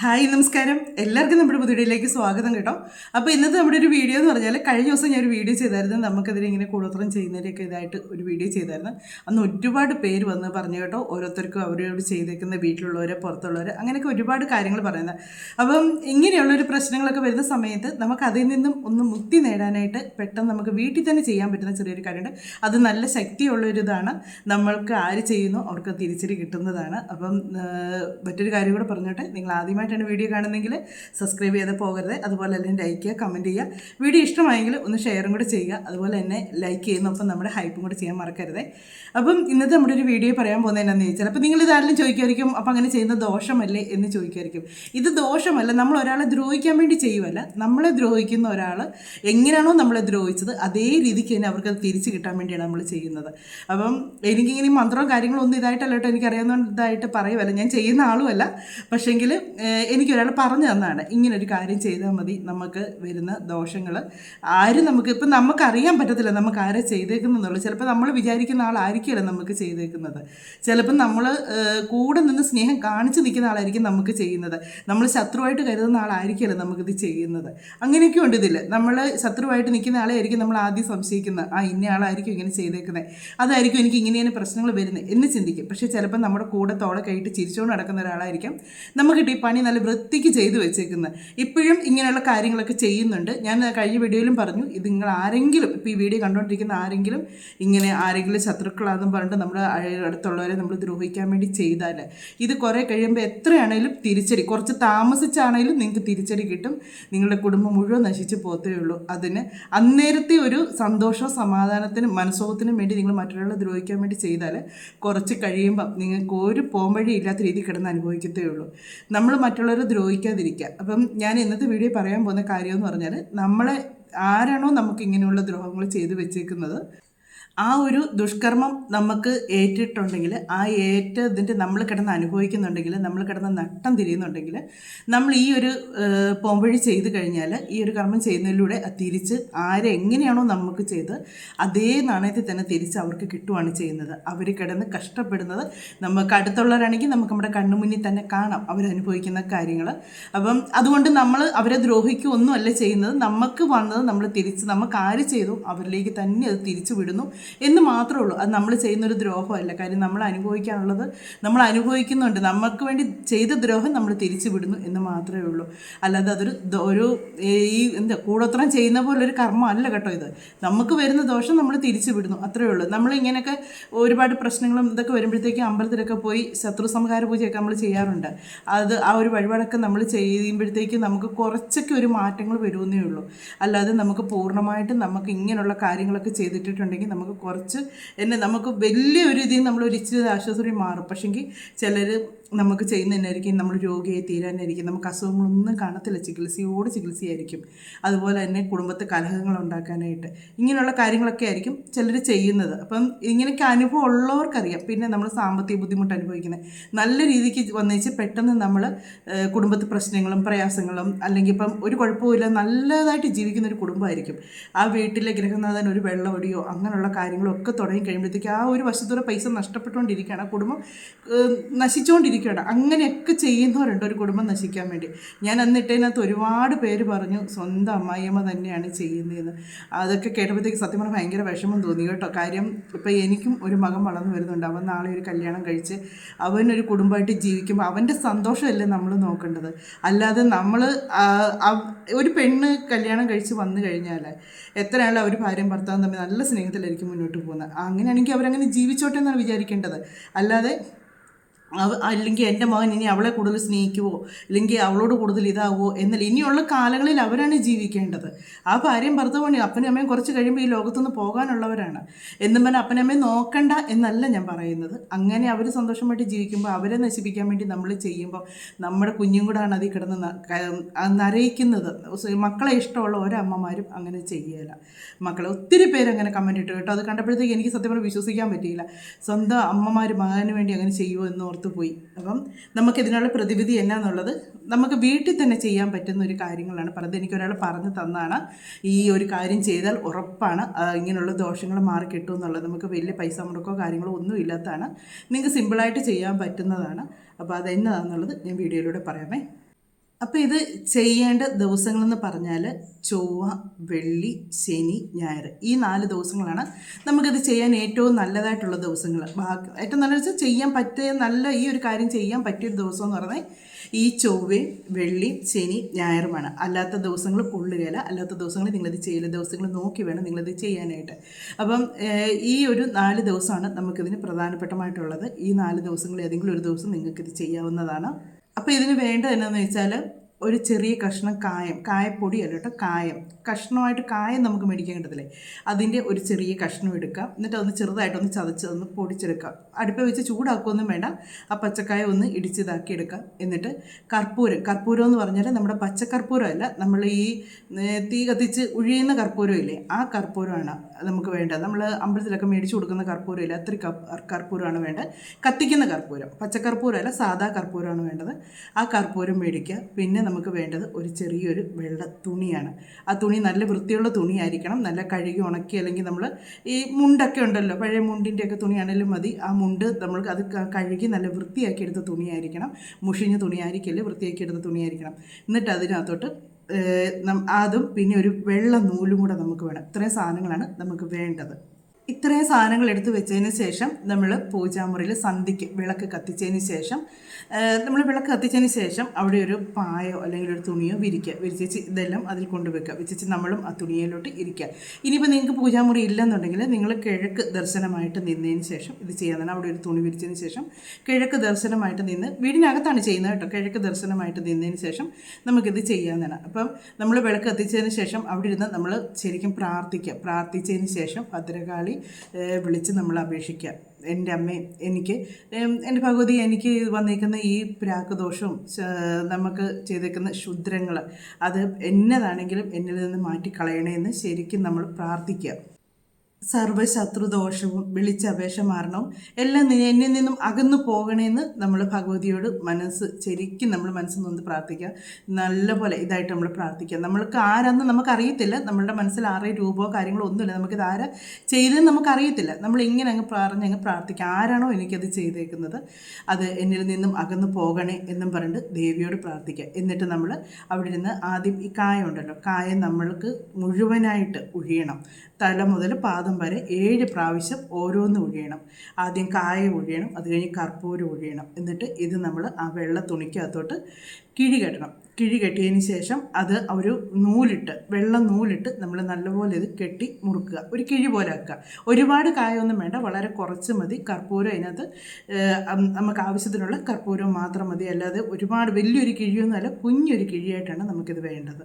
Hi നമസ്കാരം. എല്ലാവർക്കും നമ്മുടെ പുതിയയിലേക്ക് സ്വാഗതം കേട്ടോ. അപ്പോൾ ഇന്നത്തെ നമ്മുടെ ഒരു വീഡിയോ എന്ന് പറഞ്ഞാൽ കഴിഞ്ഞ ദിവസം ഞാൻ ഒരു വീഡിയോ ചെയ്തായിരുന്നു. നമുക്കെതിരെ ഇങ്ങനെ കൂടോത്രം ചെയ്യുന്നതിന്റെയൊക്കെ ഇതായിട്ട് ഒരു വീഡിയോ ചെയ്തായിരുന്നു. അന്ന് ഒരുപാട് പേര് വന്ന് പറഞ്ഞു കേട്ടോ ഓരോരുത്തർക്കും അവരോട് ചെയ്തേക്കുന്ന വീട്ടിലുള്ളവരെ പുറത്തുള്ളവർ അങ്ങനെയൊക്കെ ഒരുപാട് കാര്യങ്ങൾ പറയുന്നത്. അപ്പം ഇങ്ങനെയുള്ളൊരു പ്രശ്നങ്ങളൊക്കെ വരുന്ന സമയത്ത് നമുക്ക് അതിൽ നിന്നും ഒന്ന് മുക്തി നേടാനായിട്ട് പെട്ടെന്ന് നമുക്ക് വീട്ടിൽ തന്നെ ചെയ്യാൻ പറ്റുന്ന ചെറിയൊരു കാര്യമുണ്ട്. അത് നല്ല ശക്തിയുള്ളൊരു ഇതാണ്. നമ്മൾക്ക് ആര് ചെയ്യുന്നു അവർക്ക് തിരിച്ചടി കിട്ടുന്നതാണ്. അപ്പം മറ്റൊരു കാര്യം കൂടെ പറഞ്ഞോട്ടെ. നിങ്ങൾ ആദ്യമായിട്ടാണ് വീഡിയോ കാണുന്നെങ്കിൽ സബ്സ്ക്രൈബ് ചെയ്ത് പോകരുത്. അതുപോലെ തന്നെ ലൈക്ക് ചെയ്യുക കമന്റ് ചെയ്യുക. വീഡിയോ ഇഷ്ടമായെങ്കിൽ ഒന്ന് ഷെയറും കൂടെ ചെയ്യുക. അതുപോലെ തന്നെ ലൈക്ക് ചെയ്യുന്നൊപ്പം നമ്മുടെ ഹൈപ്പും കൂടെ ചെയ്യാൻ മറക്കരുത്. അപ്പം ഇന്നത്തെ നമ്മുടെ ഒരു വീഡിയോ പറയാൻ പോകുന്നത് എന്നാന്ന് ചോദിച്ചാൽ അപ്പോൾ നിങ്ങൾ ഇതാരെങ്കിലും ചോദിക്കുമായിരിക്കും അപ്പം അങ്ങനെ ചെയ്യുന്ന ദോഷമല്ലേ എന്ന് ചോദിക്കുമായിരിക്കും. ഇത് ദോഷമല്ല നമ്മൾ ഒരാളെ ദ്രോഹിക്കാൻ വേണ്ടി ചെയ്യുമല്ല നമ്മളെ ദ്രോഹിക്കുന്ന ഒരാൾ എങ്ങനെയാണോ നമ്മളെ ദ്രോഹിച്ചത് അതേ രീതിക്ക് തന്നെ അവർക്ക് തിരിച്ചു കിട്ടാൻ വേണ്ടിയാണ് നമ്മൾ ചെയ്യുന്നത്. അപ്പം എനിക്കിങ്ങനെ മന്ത്രവും കാര്യങ്ങളും ഒന്നും ഇതായിട്ടല്ല കേട്ടോ എനിക്കറിയാവുന്നതായിട്ട് പറയുമല്ല ഞാൻ ചെയ്യുന്ന ആളുമല്ല. പക്ഷേങ്കിൽ എനിക്കൊരാൾ പറഞ്ഞു തന്നതാണ് ഇങ്ങനെ ഒരു കാര്യം ചെയ്താൽ മതി നമുക്ക് വരുന്ന ദോഷങ്ങൾ ആരും നമുക്ക് ഇപ്പം നമുക്കറിയാൻ പറ്റത്തില്ല നമുക്ക് ആരെ ചെയ്തേക്കുന്നുള്ളൂ ചിലപ്പോൾ നമ്മൾ വിചാരിക്കുന്ന ആളായിരിക്കില്ല നമുക്ക് ചെയ്തേക്കുന്നത്. ചിലപ്പോൾ നമ്മൾ കൂടെ നിന്ന് സ്നേഹം കാണിച്ചു നിൽക്കുന്ന ആളായിരിക്കും നമുക്ക് ചെയ്യുന്നത്. നമ്മൾ ശത്രുവായിട്ട് കരുതുന്ന ആളായിരിക്കില്ല നമുക്കിത് ചെയ്യുന്നത്. അങ്ങനെയൊക്കെ ഉണ്ട് ഇതിൽ നമ്മൾ ശത്രുവായിട്ട് നിൽക്കുന്ന ആളെയായിരിക്കും നമ്മൾ ആദ്യം സംശയിക്കുന്നത്. ആ ഇന്ന ആളായിരിക്കും ഇങ്ങനെ ചെയ്തേക്കുന്നത് അതായിരിക്കും എനിക്ക് ഇങ്ങനെയാണ് പ്രശ്നങ്ങൾ വരുന്നത് എന്ന് ചിന്തിക്കും. പക്ഷേ ചിലപ്പോൾ നമ്മുടെ കൂടെ തോളെ ചിരിച്ചുകൊണ്ട് നടക്കുന്ന ഒരാളായിരിക്കും. നമുക്കിട്ട് ഈ പണി നല്ല വൃത്തിക്ക് ചെയ്തു വെച്ചേക്കുന്നത് ഇപ്പോഴും ഇങ്ങനെയുള്ള കാര്യങ്ങളൊക്കെ ചെയ്യുന്നുണ്ട്. ഞാൻ കഴിഞ്ഞ വീഡിയോയിലും പറഞ്ഞു ഇത് നിങ്ങൾ ആരെങ്കിലും ഇപ്പോൾ ഈ വീഡിയോ കണ്ടുകൊണ്ടിരിക്കുന്ന ആരെങ്കിലും ഇങ്ങനെ ആരെങ്കിലും ശത്രുക്കളാണെന്നും പറഞ്ഞിട്ട് നമ്മുടെ അടുത്തുള്ളവരെ നമ്മൾ ദ്രോഹിക്കാൻ വേണ്ടി ചെയ്താൽ ഇത് കുറേ കഴിയുമ്പോൾ എത്രയാണേലും തിരിച്ചടി കുറച്ച് താമസിച്ചാണേലും നിങ്ങൾക്ക് തിരിച്ചടി കിട്ടും. നിങ്ങളുടെ കുടുംബം മുഴുവൻ നശിച്ച് പോത്തേ ഉള്ളൂ. അതിന് അന്നേരത്തെ ഒരു സന്തോഷവും സമാധാനത്തിനും മനസ്സോഹത്തിനും വേണ്ടി നിങ്ങൾ മറ്റൊരാളെ ദ്രോഹിക്കാൻ വേണ്ടി ചെയ്താൽ കുറച്ച് കഴിയുമ്പം നിങ്ങൾക്ക് ഒരു പോംവഴി ഇല്ലാത്ത രീതിയിൽ കിടന്ന് അനുഭവിക്കത്തേ ഉള്ളൂ. നമ്മൾ മറ്റുള്ളവരെ ദ്രോഹിക്കാതിരിക്കുക. അപ്പം ഞാൻ ഇന്നത്തെ വീഡിയോ പറയാൻ പോകുന്ന കാര്യം എന്ന് പറഞ്ഞാൽ നമ്മളെ ആരാണോ നമുക്ക് ഇങ്ങനെയുള്ള ദ്രോഹങ്ങൾ ചെയ്തു വെച്ചേക്കുന്നത് ആ ഒരു ദുഷ്കർമ്മം നമുക്ക് ഏറ്റിട്ടുണ്ടെങ്കിൽ ആ ഏറ്റതിന്റെ നമ്മൾ കിടന്ന് അനുഭവിക്കുന്നുണ്ടെങ്കിൽ നമ്മൾ കിടന്ന് നട്ടം തിരിയുന്നുണ്ടെങ്കിൽ നമ്മൾ ഈ ഒരു പോംവഴി ചെയ്ത് കഴിഞ്ഞാൽ ഈ ഒരു കർമ്മം ചെയ്യുന്നതിലൂടെ തിരിച്ച് ആരെ എങ്ങനെയാണോ നമുക്ക് ചെയ്ത് അതേ നാണയത്തിൽ തന്നെ തിരിച്ച് അവർക്ക് കിട്ടുവാണ് ചെയ്യുന്നത്. അവർ കിടന്ന് കഷ്ടപ്പെടുന്നത് നമുക്ക് അടുത്തുള്ളവരാണെങ്കിൽ നമുക്ക് നമ്മുടെ കണ്ണുമുന്നിൽ തന്നെ കാണാം അവരനുഭവിക്കുന്ന കാര്യങ്ങൾ. അപ്പം അതുകൊണ്ട് നമ്മൾ അവരെ ദ്രോഹിക്കുകയൊന്നുമല്ല ചെയ്യുന്നത്. നമുക്ക് വന്നത് നമ്മൾ തിരിച്ച് നമുക്ക് ആര് ചെയ്തു അവരിലേക്ക് തന്നെ അത് തിരിച്ചു വിടുന്നു. എന്ന് മാത്രമേ ഉള്ളൂ. അത് നമ്മൾ ചെയ്യുന്നൊരു ദ്രോഹമല്ല. കാര്യം നമ്മൾ അനുഭവിക്കാനുള്ളത് നമ്മൾ അനുഭവിക്കുന്നുണ്ട്. നമുക്ക് വേണ്ടി ചെയ്ത ദ്രോഹം നമ്മൾ തിരിച്ചു വിടുന്നു എന്ന് മാത്രമേ ഉള്ളൂ. അല്ലാതെ അതൊരു ഒരു ഈ എന്താ കൂടോത്രം ചെയ്യുന്ന പോലെ ഒരു കർമ്മം അല്ല കേട്ടോ ഇത്. നമുക്ക് വരുന്ന ദോഷം നമ്മൾ തിരിച്ചു വിടുന്നു. അത്രയേ ഉള്ളൂ. നമ്മൾ ഇങ്ങനെയൊക്കെ ഒരുപാട് പ്രശ്നങ്ങളും ഇതൊക്കെ വരുമ്പോഴത്തേക്കും അമ്പലത്തിലൊക്കെ പോയി ശത്രു സംഹാര പൂജയൊക്കെ നമ്മൾ ചെയ്യാറുണ്ട്. അത് ആ ഒരു വഴിപാടൊക്കെ നമ്മൾ ചെയ്യുമ്പോഴത്തേക്കും നമുക്ക് കുറച്ചൊക്കെ ഒരു മാറ്റങ്ങൾ വരുമെന്നേ ഉള്ളൂ. അല്ലാതെ നമുക്ക് പൂർണമായിട്ടും നമുക്ക് ഇങ്ങനെയുള്ള കാര്യങ്ങളൊക്കെ ചെയ്തിട്ടുണ്ടെങ്കിൽ നമുക്ക് കുറച്ച് എന്നെ നമുക്ക് വലിയൊരു ഇതിൽ നമ്മൾ ഒരു ഇച്ചിരി ആശ്വാസമായി മാറും. പക്ഷെങ്കിൽ ചിലർ നമുക്ക് ചെയ്യുന്നതിനായിരിക്കും നമ്മൾ രോഗിയെ തീരാനായിരിക്കും നമുക്ക് അസുഖങ്ങളൊന്നും കാണത്തില്ല ചികിത്സയോട് ചികിത്സയായിരിക്കും. അതുപോലെ തന്നെ കുടുംബത്തെ കലഹങ്ങൾ ഉണ്ടാക്കാനായിട്ട്. ഇങ്ങനെയുള്ള കാര്യങ്ങളൊക്കെ ആയിരിക്കും ചിലർ ചെയ്യുന്നത്. അപ്പം ഇങ്ങനെയൊക്കെ അനുഭവം ഉള്ളവർക്കറിയാം. പിന്നെ നമ്മൾ സാമ്പത്തിക ബുദ്ധിമുട്ട് അനുഭവിക്കുന്നത്. നല്ല രീതിക്ക് വന്നേച്ച് പെട്ടെന്ന് നമ്മൾ കുടുംബത്തെ പ്രശ്നങ്ങളും പ്രയാസങ്ങളും അല്ലെങ്കിൽ ഇപ്പം ഒരു കുഴപ്പമില്ല നല്ലതായിട്ട് ജീവിക്കുന്ന ഒരു കുടുംബമായിരിക്കും. ആ വീട്ടിലെ ഗ്രഹനാഥൻ ഒരു വെള്ളമൊടിയോ അങ്ങനെയുള്ള കാര്യങ്ങളൊക്കെ തുടങ്ങി കഴിയുമ്പോഴത്തേക്ക് ആ ഒരു വശത്തൂടെ പൈസ നഷ്ടപ്പെട്ടുകൊണ്ടിരിക്കുകയാണ്. ആ കുടുംബം ഏഹ്, നശിച്ചുകൊണ്ടിരിക്കുകയാണ് അങ്ങനെയൊക്കെ ചെയ്യുന്നവരുണ്ട് ഒരു കുടുംബം നശിക്കാൻ വേണ്ടി. ഞാൻ അന്നിട്ടതിനകത്ത് ഒരുപാട് പേര് പറഞ്ഞു സ്വന്തം അമ്മായിയമ്മ തന്നെയാണ് ചെയ്യുന്നതെന്ന്. അതൊക്കെ കേട്ടപ്പോഴത്തേക്ക് സത്യം പറഞ്ഞാൽ ഭയങ്കര വിഷമം തോന്നി കേട്ടോ. കാര്യം ഇപ്പം എനിക്കും ഒരു മകൻ വളർന്നു വരുന്നുണ്ട്. അവൻ നാളെ ഒരു കല്യാണം കഴിച്ച് അവനൊരു കുടുംബമായിട്ട് ജീവിക്കുമ്പോൾ അവന്റെ സന്തോഷമല്ലേ നമ്മൾ നോക്കേണ്ടത്? അല്ലാതെ നമ്മൾ ഒരു പെണ്ണ് കല്യാണം കഴിച്ച് വന്നു കഴിഞ്ഞാൽ എത്രയാളും അവർ ഭാര്യയും ഭർത്താവും തമ്മിൽ നല്ല സ്നേഹത്തിലായിരിക്കും മുന്നോട്ട് പോകുന്നത്? അങ്ങനെയാണെങ്കിൽ അവരങ്ങനെ ജീവിച്ചോട്ടെ എന്നാണ് വിചാരിക്കേണ്ടത്. അല്ലാതെ അല്ലെങ്കിൽ എന്റെ മകൻ ഇനി അവളെ കൂടുതൽ സ്നേഹിക്കുവോ? അല്ലെങ്കിൽ അവളോട് കൂടുതൽ ഇതാവുമോ എന്നല്ല ഇനിയുള്ള കാലങ്ങളിൽ അവരാണ് ജീവിക്കേണ്ടത്. ആ ഭാര്യയും ഭർത്താവും അപ്പനും അമ്മയും കുറച്ച് കഴിയുമ്പോൾ ഈ ലോകത്തുനിന്ന് പോകാനുള്ളവരാണ്. എന്നും പറഞ്ഞാൽ അപ്പനും അമ്മയും നോക്കണ്ട എന്നല്ല ഞാൻ പറയുന്നത്. അങ്ങനെ അവർ സന്തോഷമായിട്ട് ജീവിക്കുമ്പോൾ അവരെ നശിപ്പിക്കാൻ വേണ്ടി നമ്മൾ ചെയ്യുമ്പോൾ നമ്മുടെ കുഞ്ഞും കൂടാണ് അതിൽ കിടന്ന് നരയിക്കുന്നത്. മക്കളെ ഇഷ്ടമുള്ള ഒരമ്മമാരും അങ്ങനെ ചെയ്യല. മക്കളെ ഒത്തിരി പേര് അങ്ങനെ കമന്റ് ഇട്ടു കേട്ടോ. അത് കണ്ടപ്പോഴത്തേക്ക് എനിക്ക് സത്യം പറഞ്ഞാൽ വിശ്വസിക്കാൻ പറ്റിയില്ല. സ്വന്തം അമ്മമാർ മകന് വേണ്ടി അങ്ങനെ ചെയ്യുമോ എന്ന് ഓർത്ത് പോയി. അപ്പം നമുക്ക് ഇതിനുള്ള പ്രതിവിധി എന്നാന്നുള്ളത് നമുക്ക് വീട്ടിൽ തന്നെ ചെയ്യാൻ പറ്റുന്ന ഒരു കാര്യങ്ങളാണ്. പറഞ്ഞത് എനിക്കൊരാൾ പറഞ്ഞു തന്നാണ് ഈ ഒരു കാര്യം ചെയ്താൽ ഉറപ്പാണ് ഇങ്ങനെയുള്ള ദോഷങ്ങൾ മാറി കിട്ടും എന്നുള്ളത്. നമുക്ക് വലിയ പൈസ മുടക്കോ കാര്യങ്ങളോ ഒന്നും ഇല്ലാത്തതാണ്. നിങ്ങൾക്ക് സിമ്പിളായിട്ട് ചെയ്യാൻ പറ്റുന്നതാണ്. അപ്പോൾ അതെന്നതാണെന്നുള്ളത് ഞാൻ വീഡിയോയിലൂടെ പറയാമേ. അപ്പോൾ ഇത് ചെയ്യേണ്ട ദിവസങ്ങളെന്ന് പറഞ്ഞാൽ ചൊവ്വ വെള്ളി ശനി ഞായർ. ഈ നാല് ദിവസങ്ങളാണ് നമുക്കിത് ചെയ്യാൻ ഏറ്റവും നല്ലതായിട്ടുള്ള ദിവസങ്ങൾ ബാക്കി ഏറ്റവും നല്ല വെച്ചാൽ ചെയ്യാൻ പറ്റിയ നല്ല ഈ ഒരു കാര്യം ചെയ്യാൻ പറ്റിയൊരു ദിവസം എന്ന് പറഞ്ഞാൽ ഈ ചൊവ്വയും വെള്ളി ശനി ഞായറുമാണ്. അല്ലാത്ത ദിവസങ്ങൾ കൊള്ളുകയില്ല അല്ലാത്ത ദിവസങ്ങൾ നിങ്ങളിത് ചെയ്യില്ല ദിവസങ്ങൾ നോക്കി വേണം നിങ്ങളിത് ചെയ്യാനായിട്ട്. അപ്പം ഈ ഒരു നാല് ദിവസമാണ് നമുക്കിതിന് പ്രധാനപ്പെട്ടമായിട്ടുള്ളത്. ഈ നാല് ദിവസങ്ങൾ ഏതെങ്കിലും ഒരു ദിവസം നിങ്ങൾക്കിത് ചെയ്യാവുന്നതാണ്. അപ്പോൾ ഇതിന് വേണ്ടത് എന്നാന്ന് വെച്ചാൽ ഒരു ചെറിയ കഷ്ണം കായം കായപ്പൊടി അല്ല കേട്ടോ കായം. കഷ്ണമായിട്ട് കായം നമുക്ക് മേടിക്കാൻ കിട്ടത്തില്ലേ? അതിന്റെ ഒരു ചെറിയ കഷ്ണം എടുക്കുക എന്നിട്ട് അതൊന്ന് ചെറുതായിട്ടൊന്ന് ചതച്ച് ഒന്ന് പൊടിച്ചെടുക്കുക അടുപ്പ് വെച്ച് ചൂടാക്കുകയൊന്നും വേണ്ട. ആ പച്ചക്കായ ഒന്ന് ഇടിച്ചിതാക്കി എടുക്കാം. എന്നിട്ട് കർപ്പൂരം കർപ്പൂരം എന്ന് പറഞ്ഞാൽ നമ്മുടെ പച്ചക്കർപ്പൂരം അല്ല നമ്മൾ ഈ തീ കത്തിച്ച് ഉഴിയുന്ന കർപ്പൂരം ഇല്ലേ ആ കർപ്പൂരമാണ് നമുക്ക് വേണ്ടത്. നമ്മൾ അമ്പലത്തിലൊക്കെ മേടിച്ച് കൊടുക്കുന്ന കർപ്പൂരം ഇല്ല അത്ര കർപ്പൂരമാണ് വേണ്ടത്. കത്തിക്കുന്ന കർപ്പൂരം പച്ചക്കർപ്പൂരം അല്ല സാധാ കർപ്പൂരമാണ് വേണ്ടത്. ആ കർപ്പൂരം മേടിക്കുക. പിന്നെ നമുക്ക് വേണ്ടത് ഒരു ചെറിയൊരു വെള്ള തുണിയാണ്. ആ തുണി നല്ല വൃത്തിയുള്ള തുണിയായിരിക്കണം. നല്ല കഴുകി ഉണക്കി അല്ലെങ്കിൽ നമ്മൾ ഈ മുണ്ടൊക്കെ ഉണ്ടല്ലോ പഴയ മുണ്ടിന്റെയൊക്കെ തുണിയാണെങ്കിലും മതി. ആ മുണ്ട് നമ്മൾ അത് കഴുകി നല്ല വൃത്തിയാക്കി എടുത്ത തുണിയായിരിക്കണം. മുഷിഞ്ഞ തുണിയായിരിക്കില്ല വൃത്തിയാക്കി എടുത്ത തുണിയായിരിക്കണം. എന്നിട്ട് അതിനകത്തോട്ട് അതും പിന്നെ ഒരു വെള്ള നൂലും കൂടെ നമുക്ക് വേണം. ഇത്രയും സാധനങ്ങളാണ് നമുക്ക് വേണ്ടത്. ഇത്രയും സാധനങ്ങൾ എടുത്തു വെച്ചതിന് ശേഷം നമ്മൾ പൂജാമുറിയിൽ സന്ധിക്ക് വിളക്ക് കത്തിച്ചതിന് ശേഷം നമ്മൾ വിളക്ക് കത്തിച്ചതിന് ശേഷം അവിടെ ഒരു പായോ അല്ലെങ്കിൽ ഒരു തുണിയോ വിരിക്കുക വിരിച്ചേച്ച് ഇതെല്ലാം അതിൽ കൊണ്ടുവെക്കുക വെച്ചേച്ച് നമ്മളും ആ തുണിയിലോട്ട് ഇരിക്കുക. ഇനിയിപ്പോൾ നിങ്ങൾക്ക് പൂജാമുറി ഇല്ലെന്നുണ്ടെങ്കിൽ നിങ്ങൾ കിഴക്ക് ദർശനമായിട്ട് നിന്നതിന് ശേഷം ഇത് ചെയ്യാനാണ്. അവിടെ ഒരു തുണി വിരിച്ചതിന് ശേഷം കിഴക്ക് ദർശനമായിട്ട് നിന്ന് വീടിനകത്താണ് ചെയ്യുന്നത് കേട്ടോ. കിഴക്ക് ദർശനമായിട്ട് നിന്നതിന് ശേഷം നമുക്കിത് ചെയ്യാവുന്നതാണ് അപ്പം നമ്മൾ വിളക്ക് കത്തിച്ചതിന് ശേഷം അവിടെ ഇരുന്ന് നമ്മൾ ശരിക്കും പ്രാർത്ഥിക്കുക. പ്രാർത്ഥിച്ചതിന് ശേഷം ഭദ്രകാളി വിളിച്ച് നമ്മൾ അപേക്ഷിക്കുക എന്റെ അമ്മേ എനിക്ക് എന്റെ ഭഗവതി എനിക്ക് വന്നിരിക്കുന്ന ഈ പ്രാക്ക് ദോഷവും നമുക്ക് ചെയ്തേക്കുന്ന ശുദ്രങ്ങൾ അത് എന്നതാണെങ്കിലും എന്നിൽ നിന്ന് മാറ്റിക്കളയണേ എന്ന് ശരിക്കും നമ്മൾ പ്രാർത്ഥിക്കുക സർവശത്രുദോഷവും ദോഷവും വിളിച്ചപേക്ഷ മാറണവും എല്ലാം എന്നിൽ നിന്നും അകന്നു പോകണേന്ന് നമ്മൾ ഭഗവതിയോട് മനസ്സ് ശരിക്കും നമ്മൾ മനസ്സ് നൊന്ന് പ്രാർത്ഥിക്കുക നല്ലപോലെ ഇതായിട്ട് നമ്മൾ പ്രാർത്ഥിക്കുക നമ്മൾക്ക് ആരാന്ന് നമുക്കറിയത്തില്ല. നമ്മളുടെ മനസ്സിൽ ആരെയും രൂപമോ കാര്യങ്ങളോ ഒന്നുമില്ല. നമുക്കിത് ആരാ ചെയ്തതെന്ന് നമുക്കറിയത്തില്ല. നമ്മൾ ഇങ്ങനെ അങ്ങ് പറഞ്ഞ് അങ്ങ് പ്രാർത്ഥിക്കുക ആരാണോ എനിക്കത് ചെയ്തേക്കുന്നത്. അത് എന്നിൽ നിന്നും അകന്നു പോകണേ എന്നും പറഞ്ഞിട്ട് ദേവിയോട് പ്രാർത്ഥിക്കുക എന്നിട്ട് നമ്മൾ അവിടെ ഇരുന്ന് ആദ്യം ഈ കായ ഉണ്ടല്ലോ. കായ നമ്മൾക്ക് മുഴുവനായിട്ട് ഉഴിയണം. തല മുതൽ പാദം വരെ ഏഴ് പ്രാവശ്യം ഓരോന്ന് ഒഴിയണം ആദ്യം കായ ഒഴിയണം അത് കഴിഞ്ഞ് കർപ്പൂരം ഒഴിയണം എന്നിട്ട് ഇത് നമ്മൾ ആ വെള്ള തുണിക്കകത്തോട്ട് കിഴി കെട്ടണം. കിഴി കെട്ടിയതിന് ശേഷം അത് ഒരു നൂലിട്ട് വെള്ളം നൂലിട്ട് നമ്മൾ നല്ലപോലെ ഇത് കെട്ടി മുറുക്കുക. ഒരു കിഴി പോലെ ആക്കുക. ഒരുപാട് കായൊന്നും വേണ്ട വളരെ കുറച്ച് മതി. കർപ്പൂരം അതിനകത്ത് നമുക്ക് ആവശ്യത്തിനുള്ള കർപ്പൂരം മാത്രം മതി. അല്ലാതെ ഒരുപാട് വലിയൊരു കിഴിയൊന്നുമല്ല കുഞ്ഞൊരു കിഴിയായിട്ടാണ് നമുക്കിത് വേണ്ടത്.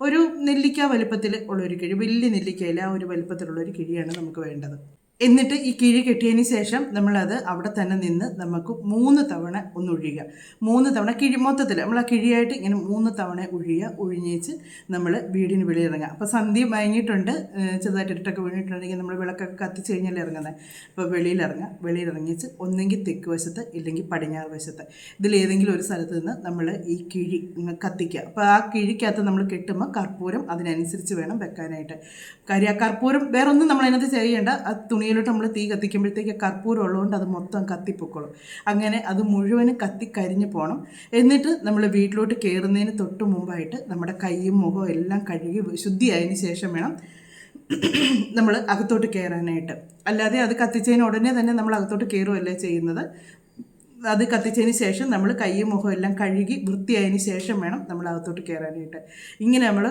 ഒരു നെല്ലിക്ക വലുപ്പത്തിൽ ഉള്ള ഒരു കിഴി വലിയ നെല്ലിക്കയില്ല ആ ഒരു വലുപ്പത്തിലുള്ള ഒരു കിഴിയാണ് നമുക്ക് വേണ്ടത്. എന്നിട്ട് ഈ കിഴി കെട്ടിയതിന് ശേഷം നമ്മളത് അവിടെ തന്നെ നിന്ന് നമുക്ക് മൂന്ന് തവണ ഒന്ന് ഒഴിയുക. മൂന്ന് തവണ കിഴി മൊത്തത്തിൽ നമ്മൾ ആ കിഴിയായിട്ട് ഇങ്ങനെ മൂന്ന് തവണ ഒഴിയുക. ഒഴിഞ്ഞേച്ച് നമ്മൾ വീടിന് വെളിയിറങ്ങുക അപ്പോൾ സന്ധ്യ മയങ്ങിയിട്ടുണ്ട്. ഏഹ് ചെറുതായിട്ട് ഇട്ടൊക്കെ വീണിട്ടുണ്ടെങ്കിൽ നമ്മൾ വിളക്കൊക്കെ കത്തിച്ച് കഴിഞ്ഞാൽ ഇറങ്ങുന്നത് അപ്പോൾ വെളിയിലിറങ്ങുക വെളിയിലിറങ്ങിച്ച് ഒന്നെങ്കിൽ തെക്ക് വശത്ത് ഇല്ലെങ്കിൽ പടിഞ്ഞാറ് വശത്ത്. ഇതിലേതെങ്കിലും ഒരു സ്ഥലത്ത് നിന്ന് നമ്മൾ ഈ കിഴി കത്തിക്കുക. അപ്പോൾ ആ കിഴിക്കകത്ത് നമ്മൾ കെട്ടുമ്പോൾ കർപ്പൂരം അതിനനുസരിച്ച് വേണം വെക്കാനായിട്ട്. കാര്യം ആ കർപ്പൂരം വേറൊന്നും നമ്മളതിനകത്ത് ചെയ്യേണ്ട ആ തുണിയിലോട്ട് നമ്മൾ തീ കത്തിക്കുമ്പോഴത്തേക്ക് കർപ്പൂരം ഉള്ളതുകൊണ്ട് അത് മൊത്തം കത്തിപ്പൊക്കോളും. അങ്ങനെ അത് മുഴുവനും കത്തി കരിഞ്ഞു പോകണം എന്നിട്ട് നമ്മൾ വീട്ടിലോട്ട് കയറുന്നതിന് തൊട്ട് മുമ്പായിട്ട് നമ്മുടെ കൈയും മുഖവും എല്ലാം കഴുകി ശുദ്ധിയായതിന് ശേഷം വേണം നമ്മൾ അകത്തോട്ട് കയറാനായിട്ട് അല്ലാതെ അത് കത്തിച്ചതിന് ഉടനെ തന്നെ നമ്മൾ അകത്തോട്ട് കയറുമല്ലേ ചെയ്യുന്നത്? അത് കത്തിച്ചതിന് ശേഷം നമ്മൾ കൈയും മുഖവും എല്ലാം കഴുകി വൃത്തിയായതിന് ശേഷം വേണം നമ്മൾ അകത്തോട്ട് കയറാനായിട്ട് ഇങ്ങനെ നമ്മൾ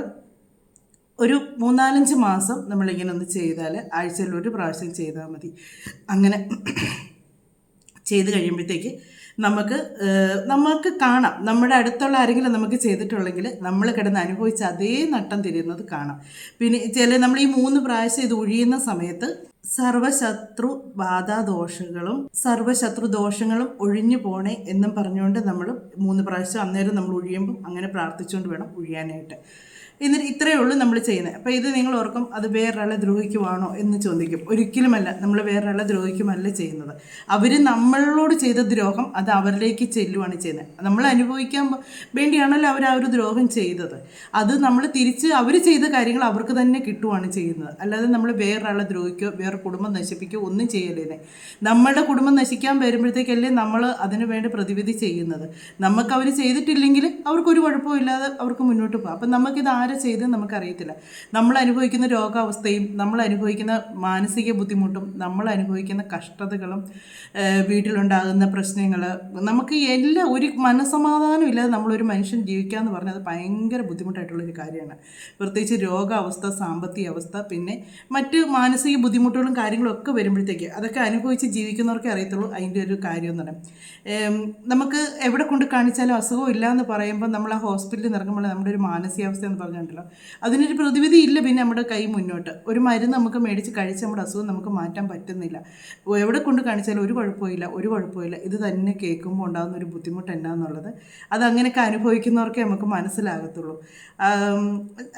ഒരു മൂന്നാലഞ്ച് മാസം നമ്മളിങ്ങനെ ഒന്ന് ചെയ്താൽ ആഴ്ചയിൽ ഒരു പ്രാവശ്യം ചെയ്താൽ മതി. അങ്ങനെ ചെയ്ത് കഴിയുമ്പോഴത്തേക്ക് നമുക്ക് നമുക്ക് കാണാം. നമ്മുടെ അടുത്തുള്ള ആരെങ്കിലും നമുക്ക് ചെയ്തിട്ടുള്ളെങ്കിൽ നമ്മൾ കിടന്ന് അനുഭവിച്ച അതേ നട്ടം തിരിയുന്നത് കാണാം. പിന്നെ ചില നമ്മൾ ഈ മൂന്ന് പ്രാവശ്യം ഇത് ഒഴിയുന്ന സമയത്ത് സർവശത്രു ബാധാദോഷങ്ങളും സർവശത്രു ദോഷങ്ങളും ഒഴിഞ്ഞു പോണേ എന്നും പറഞ്ഞുകൊണ്ട് നമ്മൾ മൂന്ന് പ്രാവശ്യം അന്നേരം നമ്മൾ ഒഴിയുമ്പം അങ്ങനെ പ്രാർത്ഥിച്ചുകൊണ്ട് വേണം ഒഴിയാനായിട്ട്. എന്നിട്ട് ഇത്രയേ ഉള്ളൂ നമ്മൾ ചെയ്യുന്നത്. അപ്പോൾ ഇത് നിങ്ങൾ ഓർക്കും അത് വേറൊരാളെ ദ്രോഹിക്കുവാണോ എന്ന് ചോദിക്കും. ഒരിക്കലുമല്ല നമ്മൾ വേറൊരാളെ ദ്രോഹിക്കുമല്ല ചെയ്യുന്നത്. അവർ നമ്മളോട് ചെയ്ത ദ്രോഹം അത് അവരിലേക്ക് ചെല്ലുവാണ് ചെയ്യുന്നത്. നമ്മൾ അനുഭവിക്കാൻ വേണ്ടിയാണല്ലോ അവർ ആ ഒരു ദ്രോഹം ചെയ്തത്. അത് നമ്മൾ തിരിച്ച് അവർ ചെയ്ത കാര്യങ്ങൾ അവർക്ക് തന്നെ കിട്ടുവാണ് ചെയ്യുന്നത്. അല്ലാതെ നമ്മൾ വേറൊരാളെ ദ്രോഹിക്കുകയോ വേറെ കുടുംബം നശിപ്പിക്കുകയോ ഒന്നും ചെയ്യലേനെ നമ്മളുടെ കുടുംബം നശിക്കാൻ വരുമ്പോഴത്തേക്കല്ലേ നമ്മൾ അതിനു വേണ്ടി പ്രതിവിധി ചെയ്യുന്നത്. നമുക്ക് അവർ ചെയ്തിട്ടില്ലെങ്കിൽ അവർക്കൊരു കുഴപ്പമില്ലാതെ അവർക്ക് മുന്നോട്ട് പോകാം. അപ്പം നമുക്കിത് ആരെ ചെയ്ത് നമുക്കറിയത്തില്ല. നമ്മൾ അനുഭവിക്കുന്ന രോഗാവസ്ഥയും നമ്മൾ അനുഭവിക്കുന്ന മാനസിക ബുദ്ധിമുട്ടും നമ്മൾ അനുഭവിക്കുന്ന കഷ്ടതകളും വീട്ടിലുണ്ടാകുന്ന പ്രശ്നങ്ങൾ നമുക്ക് എല്ലാം ഒരു മനസ്സമാധാനം ഇല്ലാതെ നമ്മളൊരു മനുഷ്യൻ ജീവിക്കുക എന്ന് പറഞ്ഞാൽ അത് ഭയങ്കര ബുദ്ധിമുട്ടായിട്ടുള്ളൊരു കാര്യമാണ്. പ്രത്യേകിച്ച് രോഗാവസ്ഥ സാമ്പത്തിക അവസ്ഥ പിന്നെ മറ്റ് മാനസിക ബുദ്ധിമുട്ടുകളും കാര്യങ്ങളും ഒക്കെ വരുമ്പോഴത്തേക്ക് അതൊക്കെ അനുഭവിച്ച് ജീവിക്കുന്നവർക്കേ അറിയത്തുള്ളൂ അതിന്റെ ഒരു കാര്യം എന്ന് പറയുന്നത് നമുക്ക് എവിടെ കൊണ്ട് കാണിച്ചാലും അസുഖം ഇല്ല എന്ന് പറയുമ്പോൾ നമ്മൾ ആ ഹോസ്പിറ്റലിൽ നിറങ്ങുമ്പോൾ നമ്മുടെ ഒരു മാനസികാവസ്ഥ എന്ന് പറഞ്ഞിട്ടുണ്ടല്ലോ. അതിനൊരു പ്രതിവിധി ഇല്ല പിന്നെ നമ്മുടെ കൈ മുന്നോട്ട്. ഒരു മരുന്ന് നമുക്ക് മേടിച്ച് കഴിച്ച് നമ്മുടെ അസുഖം നമുക്ക് മാറ്റാൻ പറ്റുന്നില്ല. എവിടെ കൊണ്ട് കാണിച്ചാലും ഒരു കുഴപ്പമില്ല ഒരു കുഴപ്പമില്ല. ഇത് തന്നെ കേൾക്കുമ്പോൾ ഉണ്ടാകുന്ന ഒരു ബുദ്ധിമുട്ട് എന്നാന്നുള്ളത് അത് അങ്ങനെയൊക്കെ അനുഭവിക്കുന്നവർക്കേ നമുക്ക് മനസ്സിലാകത്തുള്ളൂ.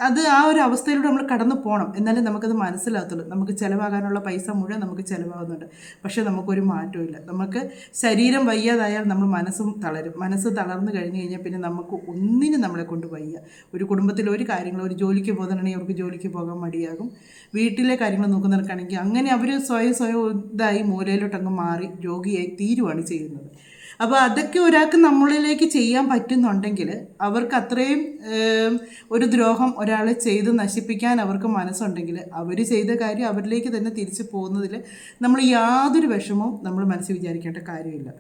അത് ആ ഒരു അവസ്ഥയിലൂടെ നമ്മൾ കടന്നു പോകണം. എന്നാലേ നമുക്കത് മനസ്സിലാകത്തുള്ളൂ. നമുക്ക് ചിലവാകാനുള്ള പൈസ മുഴുവൻ നമുക്ക് ചിലവാകുന്നുണ്ട്. പക്ഷേ നമുക്കൊരു മാറ്റമില്ല നമുക്ക് ശരീരം വയ്യാതായാൽ നമ്മൾ മനസ്സും തളരും. മനസ്സ് തളർന്നു കഴിഞ്ഞ് കഴിഞ്ഞാൽ പിന്നെ നമുക്ക് ഒന്നിനും നമ്മളെ കൊണ്ട് വയ്യ. ഒരു കുടുംബത്തിൽ ഒരു കാര്യങ്ങൾ ഒരു ജോലിക്ക് പോകുന്നുണ്ടെങ്കിൽ അവർക്ക് ജോലിക്ക് പോകാൻ മടിയാകും. വീട്ടിലെ കാര്യങ്ങൾ നോക്കുന്നവർക്കാണെങ്കിൽ അങ്ങനെ അവർ സ്വയം സ്വയം ഇതായി മൂലയിലോട്ടങ്ങ് മാറി രോഗിയായി തീരുവാണ് ചെയ്യുന്നത്. അപ്പോൾ അതൊക്കെ ഒരാൾക്ക് നമ്മളിലേക്ക് ചെയ്യാൻ പറ്റുന്നുണ്ടെങ്കിൽ അവർക്ക് അത്രയും ഒരു ദ്രോഹം ഒരാളെ ചെയ്ത് നശിപ്പിക്കാൻ അവർക്ക് മനസ്സുണ്ടെങ്കിൽ അവർ ചെയ്ത കാര്യം അവരിലേക്ക് തന്നെ തിരിച്ചു പോകുന്നതിൽ നമ്മൾ യാതൊരു വിഷമവും നമ്മൾ മനസ്സിൽ വിചാരിക്കേണ്ട കാര്യമില്ല.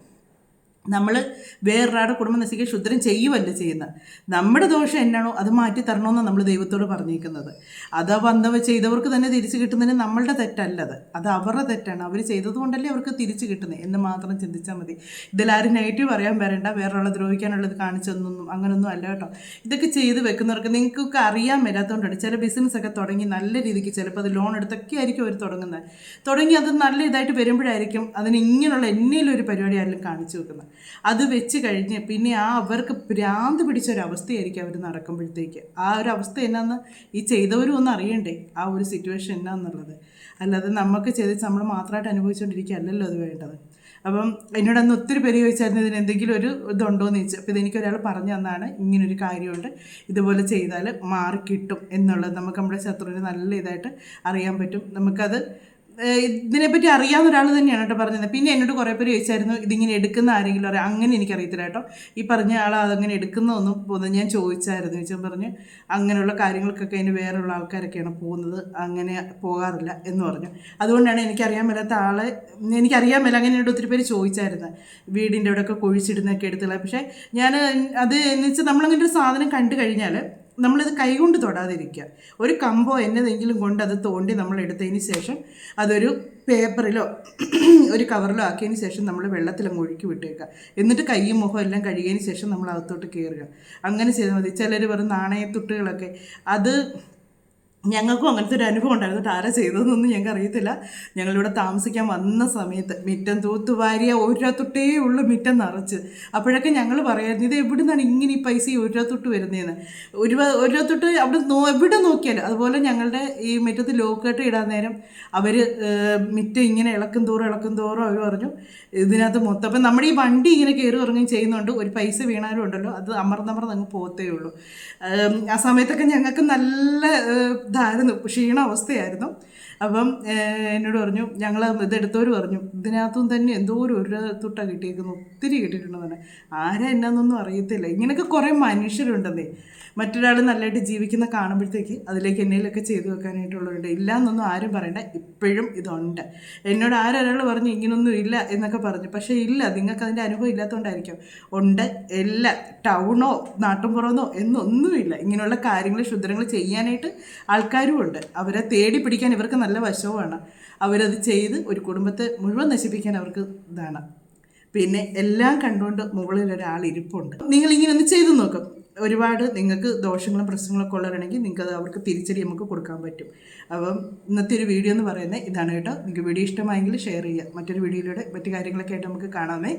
നമ്മൾ വേറൊരാളുടെ കുടുംബം നശിക്കുക ശുദ്ധരം ചെയ്യുമല്ല ചെയ്യുന്നത്? നമ്മുടെ ദോഷം എന്നാണോ അത് മാറ്റി തരണമെന്നാണ് നമ്മൾ ദൈവത്തോട് പറഞ്ഞിരിക്കുന്നത്. അത് വന്നവ ചെയ്തവർക്ക് തന്നെ തിരിച്ചു കിട്ടുന്നതിന് നമ്മളുടെ തെറ്റല്ലത്. അത് അവരുടെ തെറ്റാണ്. അവർ ചെയ്തതുകൊണ്ടല്ലേ അവർക്ക് തിരിച്ചു കിട്ടുന്നത് എന്ന് മാത്രം ചിന്തിച്ചാൽ മതി. ഇതിലാരും നെഗറ്റീവ് പറയാൻ വരണ്ട. വേറൊരാളെ ദ്രോഹിക്കാനുള്ളത് കാണിച്ചൊന്നും അങ്ങനൊന്നും അല്ല കേട്ടോ. ഇതൊക്കെ ചെയ്ത് വെക്കുന്നവർക്ക് നിങ്ങൾക്കൊക്കെ അറിയാൻ മേലാത്തതുകൊണ്ടാണ് ചില ബിസിനസ്സൊക്കെ തുടങ്ങി നല്ല രീതിക്ക് ചിലപ്പോൾ അത് ലോൺ എടുത്തൊക്കെ ആയിരിക്കും അവർ തുടങ്ങുന്നത്. തുടങ്ങി അത് നല്ല ഇതായിട്ട് വരുമ്പോഴായിരിക്കും അതിന് ഇങ്ങനെയുള്ള എന്നേലും ഒരു പരിപാടി ആരെങ്കിലും കാണിച്ചു വെക്കുന്നത്. അത് വെച്ച് കഴിഞ്ഞ് പിന്നെ ആ അവർക്ക് ഭ്രാന്ത് പിടിച്ച ഒരു അവസ്ഥയായിരിക്കും അവർ നടക്കുമ്പോഴത്തേക്ക്. ആ ഒരു അവസ്ഥ എന്നാന്ന് ഈ ചെയ്തവരും ഒന്ന് അറിയണ്ടേ? ആ ഒരു സിറ്റുവേഷൻ എന്നാന്നുള്ളത്. അല്ലാതെ നമുക്ക് ചെയ്ത് നമ്മൾ മാത്രമായിട്ട് അനുഭവിച്ചുകൊണ്ടിരിക്കുകയല്ലല്ലോ അത് വേണ്ടത്. അപ്പം എന്നോട് അന്ന് ഒത്തിരി പേര് ചോദിച്ചായിരുന്നു ഇതിന് എന്തെങ്കിലും ഒരു ഇതുണ്ടോ എന്ന് ചോദിച്ചു. അപ്പോൾ ഇതെനിക്ക് ഒരാൾ പറഞ്ഞു തന്നാണ് ഇങ്ങനൊരു കാര്യമുണ്ട്. ഇതുപോലെ ചെയ്താൽ മാറി കിട്ടും. എന്നുള്ളത് നമുക്ക് നമ്മുടെ ശത്രുവിന് നല്ല ഇതായിട്ട് അറിയാൻ പറ്റും. നമുക്കത് ഇതിനെപ്പറ്റി അറിയാവുന്ന ഒരാൾ തന്നെയാണ് കേട്ടോ പറഞ്ഞത്. പിന്നെ എന്നോട് കുറേ പേര് ചോദിച്ചായിരുന്നു ഇതിങ്ങനെ എടുക്കുന്ന ആരെങ്കിലും അറിയാം? അങ്ങനെ എനിക്കറിയത്തില്ല കേട്ടോ. ഈ പറഞ്ഞ ആൾ അതങ്ങനെ എടുക്കുന്നതൊന്നും പോകുന്നത് ഞാൻ ചോദിച്ചായിരുന്നു. ചോദിച്ചാൽ പറഞ്ഞ് അങ്ങനെയുള്ള കാര്യങ്ങൾക്കൊക്കെ അതിന് വേറെയുള്ള ആൾക്കാരൊക്കെയാണ് പോകുന്നത്. അങ്ങനെ പോകാറില്ല എന്ന് പറഞ്ഞു. അതുകൊണ്ടാണ് എനിക്കറിയാൻ മേലാത്ത ആളെ എനിക്കറിയാൻ മേല അങ്ങനെ എന്നോട് ഒത്തിരി പേര് ചോദിച്ചായിരുന്നു. വീടിന്റെ അവിടെയൊക്കെ കൊഴിച്ചിടുന്നൊക്കെ എടുത്തുള്ള പക്ഷേ ഞാൻ അത് എന്ന് വെച്ചാൽ നമ്മളങ്ങനെ ഒരു സാധനം കണ്ടു കഴിഞ്ഞാൽ നമ്മളിത് കൈകൊണ്ട് തൊടാതിരിക്കുക. ഒരു കമ്പോ എന്നതെങ്കിലും കൊണ്ട് അത് തോണ്ടി നമ്മൾ എടുത്തതിന് ശേഷം അതൊരു പേപ്പറിലോ ഒരു കവറിലോ ആക്കിയതിന് ശേഷം നമ്മൾ വെള്ളത്തിലങ്ങ് ഒഴുക്കി വിട്ടേക്കുക. എന്നിട്ട് കൈയും മുഖം എല്ലാം കഴുകിയതിന് ശേഷം നമ്മൾ അകത്തോട്ട് കയറുക അങ്ങനെ ചെയ്താൽ മതി. ചിലർ വെറും നാണയത്തുട്ടുകളൊക്കെ. അത് ഞങ്ങൾക്കും അങ്ങനത്തെ ഒരു അനുഭവം ഉണ്ടായിരുന്നു. ആരാ ചെയ്തതെന്നൊന്നും ഞങ്ങൾക്ക് അറിയത്തില്ല. ഞങ്ങളിവിടെ താമസിക്കാൻ വന്ന സമയത്ത് മിറ്റം തൂത്തുവാരിയ ഒരാത്തൊട്ടേ ഉള്ളു മിറ്റം നിറച്ച്. അപ്പോഴൊക്കെ ഞങ്ങൾ പറയായിരുന്നു ഇത് എവിടെ നിന്നാണ് ഇങ്ങനെ ഈ പൈസ ഈ ഒരാത്തൊട്ട് വരുന്നതെന്ന് ഒരു ഒരാത്തൊട്ട് അവിടെ നോ എവിടെ നോക്കിയാലും അതുപോലെ ഞങ്ങളുടെ ഈ മുറ്റത്ത് ലോക്കേട്ട് ഇടാൻ നേരം അവർ മിറ്റം ഇങ്ങനെ ഇളക്കും തോറും ഇളക്കും തോറും അവർ പറഞ്ഞു ഇതിനകത്ത് മൊത്തം അപ്പം നമ്മുടെ ഈ വണ്ടി ഇങ്ങനെ കയറി ഇറങ്ങുകയും ചെയ്യുന്നുണ്ട്. ഒരു പൈസ വീണാലും ഉണ്ടല്ലോ അത് അമർന്നമർന്ന് അങ്ങ് പോകത്തേ ഉള്ളൂ. ആ സമയത്തൊക്കെ ഞങ്ങൾക്ക് നല്ല ഇതായിരുന്നു ക്ഷീണ അവസ്ഥയായിരുന്നു അപ്പം എന്നോട് പറഞ്ഞു ഞങ്ങൾ ഇതെടുത്തവർ പറഞ്ഞു ഇതിനകത്തും തന്നെ എന്തോ ഒരു ഒരു തുട്ട കിട്ടിയേക്കുന്നു ഒത്തിരി കിട്ടിയിട്ടുണ്ടെന്ന് ആരാ എന്നാന്നൊന്നും അറിയത്തില്ല. ഇങ്ങനെയൊക്കെ കുറേ മനുഷ്യരുണ്ടെന്നേ. മറ്റൊരാൾ നല്ലതായിട്ട് ജീവിക്കുന്ന കാണുമ്പോഴത്തേക്ക് അതിലേക്ക് എന്തെങ്കിലുമൊക്കെ ചെയ്തു വെക്കാനായിട്ടുള്ളവരുണ്ട്. ഇല്ല എന്നൊന്നും ആരും പറയണ്ട. ഇപ്പോഴും ഇതുണ്ട്. എന്നോട് ആരൊരാൾ പറഞ്ഞു ഇങ്ങനൊന്നും ഇല്ല എന്നൊക്കെ പറഞ്ഞു. പക്ഷേ ഇല്ല നിങ്ങൾക്ക് അതിന്റെ അനുഭവം ഇല്ലാത്തതുകൊണ്ടായിരിക്കും ഉണ്ട് എല്ലാ ടൗണോ നാട്ടുംപുറമെന്നോ എന്നൊന്നുമില്ല. ഇങ്ങനെയുള്ള കാര്യങ്ങൾ ശുദ്രങ്ങൾ ചെയ്യാനായിട്ട് ആൾക്കാരും ഉണ്ട് അവരെ തേടി പിടിക്കാൻ ഇവർക്ക് നല്ല വശവുമാണ്. അവരത് ചെയ്ത് ഒരു കുടുംബത്തെ മുഴുവൻ നശിപ്പിക്കാൻ അവർക്ക് ഇതാണ്. പിന്നെ എല്ലാം കണ്ടുകൊണ്ട് മുകളിൽ ഒരാൾ ഇരിപ്പുണ്ട്. നിങ്ങൾ ഇങ്ങനെ ഒന്ന് ചെയ്തു നോക്കും. ഒരുപാട് നിങ്ങൾക്ക് ദോഷങ്ങളും പ്രശ്നങ്ങളൊക്കെ ഉള്ളവരാണെങ്കിൽ നിങ്ങൾക്ക് അത് അവർക്ക് തിരിച്ചടി നമുക്ക് കൊടുക്കാൻ പറ്റും. അപ്പം ഇന്നത്തെ ഒരു വീഡിയോ എന്ന് പറയുന്നത് ഇതാണ് കേട്ടോ. നിങ്ങൾക്ക് വീഡിയോ ഇഷ്ടമായെങ്കിൽ ഷെയർ ചെയ്യുക. മറ്റൊരു വീഡിയോയിലൂടെ മറ്റു കാര്യങ്ങളൊക്കെ ആയിട്ട് നമുക്ക് കാണാമേ.